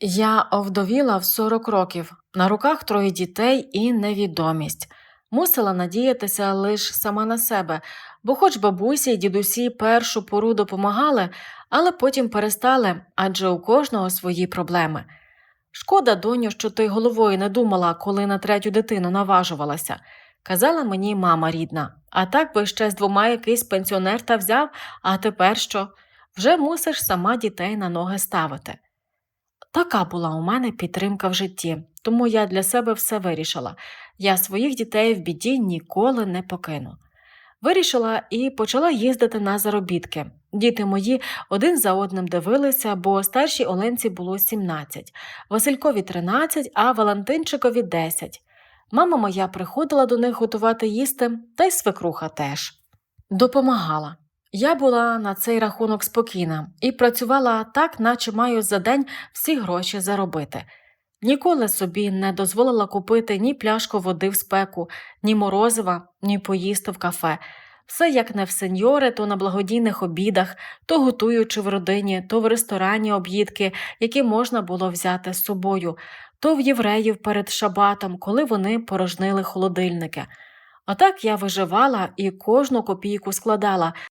Я овдовіла в 40 років, на руках троє дітей і невідомість. Мусила надіятися лише сама на себе, бо хоч бабусі й дідусі першу пору допомагали, але потім перестали, адже у кожного свої проблеми. Шкода, доню, що ти головою не думала, коли на третю дитину наважувалася, казала мені мама рідна. А так би ще з двома якийсь пенсіонер та взяв, а тепер що? Вже мусиш сама дітей на ноги ставити. Така була у мене підтримка в житті, тому я для себе все вирішила. Я своїх дітей в біді ніколи не покину. Вирішила і почала їздити на заробітки. Діти мої один за одним дивилися, бо старшій Оленці було 17, Василькові 13, а Валентинчикові 10. Мама моя приходила до них готувати їсти, та й свекруха теж. Допомагала. Я була на цей рахунок спокійна і працювала так, наче маю за день всі гроші заробити. Ніколи собі не дозволила купити ні пляшку води в спеку, ні морозива, ні поїсти в кафе. Все як не в сеньори, то на благодійних обідах, то готуючи в родині, то в ресторані об'їдки, які можна було взяти з собою, то в євреїв перед шабатом, коли вони порожнили холодильники. Отак я виживала і кожну копійку складала,